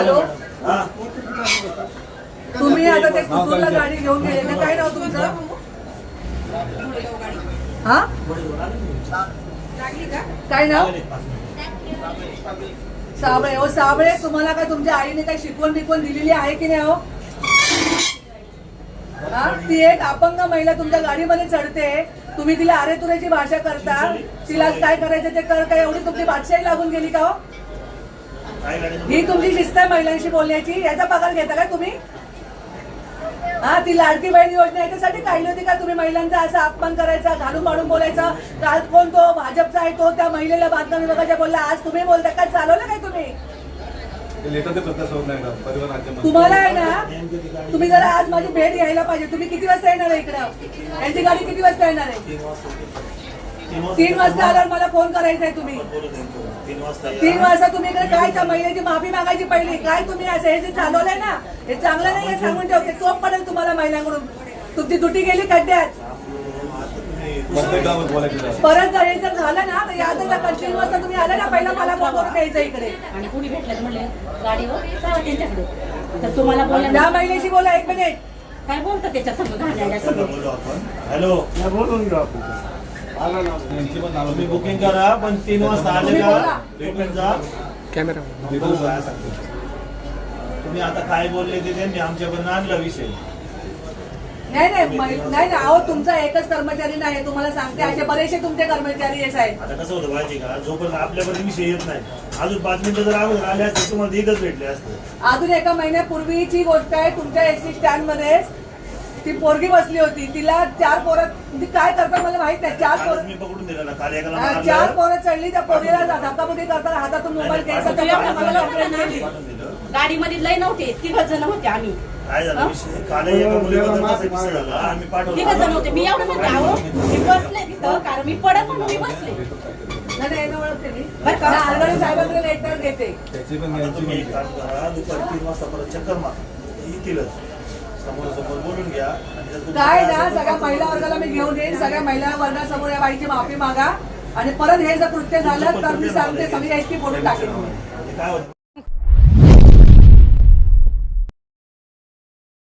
Hello? हा. तुम्ही आता ते कुसूरला गाडी घेऊन गेले ना काय नाव तुमचं? हा? काय नाव? साबळे. हो साबळे तुम्हाला काय तुमच्या आईने काय शिकवण बिकवण दिलेली आहे की नाही हो? हा? ती एक अपंग महिला तुमच्या गाडीमध्ये चढते. तुम्ही तिला अरे तुरेची भाषा करता. तिला काय करायचं ते कर काय? एवढी तुमची बादशाही लागून गेली का हो? ही तुमची शिस्त आहे महिलांशी बोलण्याची. याचा पगार घेता का तुम्ही? हा ती लाडकी बहीण योजना याच्यासाठी काढली होती का तुम्ही महिलांचा असा अपमान करायचा घालून पाडून बोलायचा? काल कोण तो भाजपचा आहे तो त्या महिलेला बांधकाम विभागाच्या बोलला आज तुम्ही बोलता काय चालवलं काय तुम्ही? का तुम्हाला आहे ना तुम्ही जरा आज माझी भेट घ्यायला पाहिजे. तुम्ही किती वाजता येणार आहे इकडं? यांची गाडी किती वाजता येणार आहे? तीन वाजता आल्यावर मला फोन करायचा आहे तुम्ही. तीन वाजता या. तुम्ही इकडे काय त्या महिलेची माफी मागायची पहिली? काय तुम्ही असं हे जे चालवलंय ना हे चांगलं नाही हे सांगून ठेवते. चोप पडेल तुम्हाला महिलांकडून. तुमची दुटी गेली खड्ड्यात. परत जर हे जर झालं ना तर या जर तीन वाजता तुम्ही आले ना पहिला मला फोन करून द्यायचं इकडे. आणि कुणी भेटलं म्हणले गाडीवर जावा त्यांच्याकडे. तर तुम्हाला त्या महिलेशी बोला एक मिनिट. काय बोलतं त्याच्या आपण. हॅलो. यांची पण नावं तुम्ही बुकिंग करा पण तीन वाजता आले का. रिटर्न जा. सांगते. तुम्ही आता काय बोलले ते त्यांनी आमच्याकडून आणला विषय. नाही नाही महि- नाही ना अहो तुमचा एकच कर्मचारी नाही तुम्हाला सांगते असे बरेचसे तुमचे कर्मचारी आहे साहेब. आता कसं होतं माहिती का? जोपर्यंत आपल्याकडे विषय येत नाही अजून पाच मिनिटं जर अगोदर आले असते तुम्हाला एकच भेटले असते. अजून एका महिन्यापूर्वीची गोष्ट आहे तुमच्या एस टी स्टँडमध्ये ती पोरगी बसली होती. तिला चार पोरं ती काय करतात मला माहीत नाही. चार पोरं मी पकडून दिलं ना काल एकाला हा, मारलं, चार पोरं चढली त्या पोरीला धक्काबुक्की करताना हातातून मोबाईल घ्यायचा मला. पाठवून दिलं. गाडीमध्ये लय नव्हते. तिघ जण होते आम्ही. काय झालं? विषय काल एका मुलीबद्दल कसा किस्सा झाला. आम्ही तिघ जण पाठवलं होते. मी एवढं म्हणते अहो मी बसले तिथं कारण मी पडत म्हणून मी बसले. नाही नाही यांना ओळखते मी. बरं. का? नाही, आलवाडी साहेबांकडे लेटर घेते. त्याची पण आता यांची तुम्ही एक पण काम करा. दुपारी तीन वाजता परत चक्कर मारा. येतीलच समोर समोर बोलून घ्या काय ना सगळ्या महिला वर्गाला मी घेऊन येईन सगळ्या महिला वर्गासमोर या बाईची माफी मागा. आणि परत हे जर कृत्य झालं तर मी सांगते सगळी ऐकी बोलून टाकेन. काय होतं